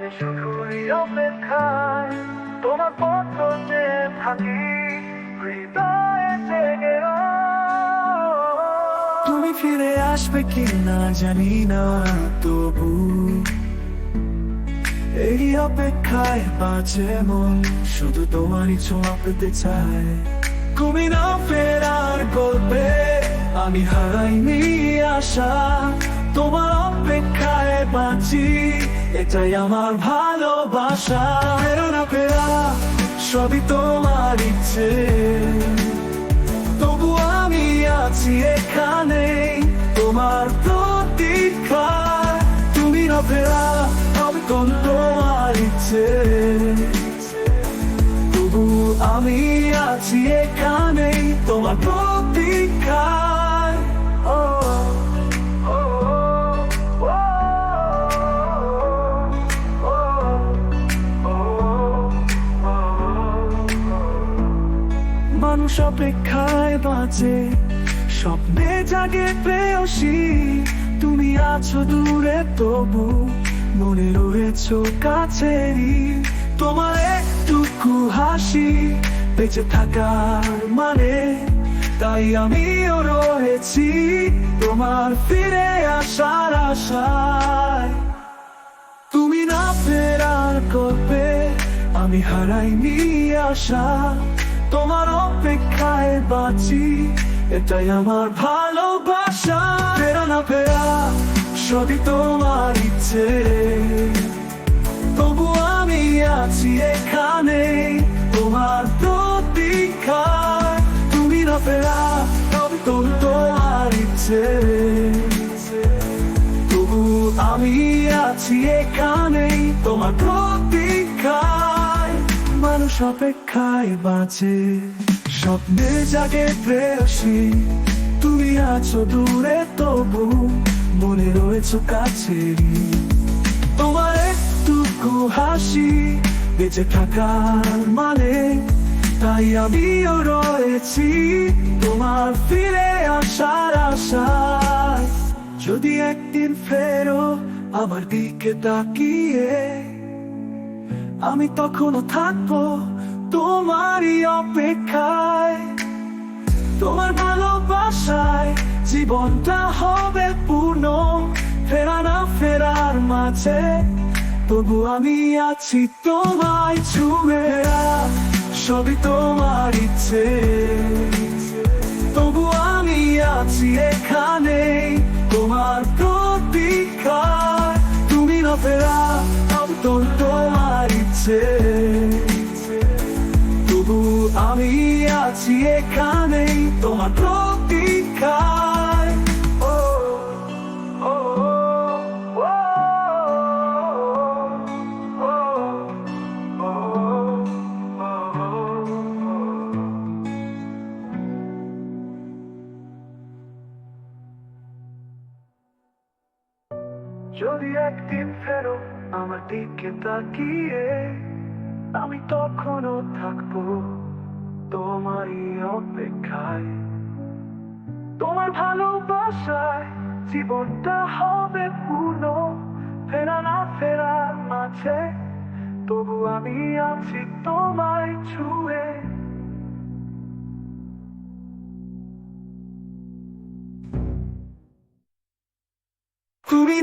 আমি শুধুই অপেক্ষায়। তোমার পথে থাকি তুমি ফিরে আসবে কি না জানি না, তবু এই অপেক্ষায় বাঁচে মন, শুধু তোমারই ছোঁয়া পেতে চায় তুমি না ফেরার গল্পে আমি হারাইনি আশা, তোমার বাঁচি এটাই আমার ভালোবাসা। না ফেরা, সবই তোমার ইচ্ছে। তবু আমি আছি এখানে, তোমার প্রতীক্ষায় তুমি না ফেরা, আমি কোন তোমার ইচ্ছে। তবু আমি আছি এখানে, তোমার প্রতীক্ষায় মানুষ অপেক্ষায় বাঁচে স্বপ্নে জাগে প্রেয়সী, তুমি আছো দূরে তবু, মনে রয়েছ কাছেরই। তোমার একটুকু হাসি বেঁচে থাকার মানে তাই আমিও রয়েছি তোমার ফিরে আসার আশায়। তুমি না ফেরার গল্পে আমি হারাইনি আশা। বাঁচি, এটাই আমার ভালোবাসা। না ফেরা, সবই তোমার ইচ্ছে। তবু আমি আছি এখানে, তোমার প্রতীক্ষায়। তুমি না ফেরা, তবে তো তোমার ইচ্ছে। তবু আমি আছি এখানেই তোমার প্রতীক্ষায়। মানুষ অপেক্ষায় বাঁচে। স্বপ্নে জাগে প্রেয়সী, তুমি আছো দূরে তবু, মনে রয়েছ কাছে তোমার একটুকু হাসি, বেঁচে থাকার মানে তাই আমিও রয়েছি তোমার ফিরে আসার আশায় যদি একদিন ফেরো, আমার দিকে তাকিয়ে, আমি তখনও থাকব তোমারই অপেক্ষায়, তোমার ভালোবাসায় জীবনটা হবে পূর্ণ। ফেরা না ফেরার মাঝে, তবু আমি আছি তোমায় ছুঁয়ে সবই তোমার ইচ্ছে, তবু আমি আছি এখানে তোমার প্রতীক্ষায়। তুমি না ফেরা আমি তো তোমার ইচ্ছে। আছি এখানে তোমার প্রতীক্ষায়। যদি একদিন ফেরো আমার দিকে তাকিয়ে আমি তখনও থাকব তোমারই অপেক্ষায়। তোমার ভালোবাসায় জীবনটা হবে পূর্ণ ফেরা না ফেরার মাঝে। তবু আমি আছি তোমায় ছুঁয়ে। তুমি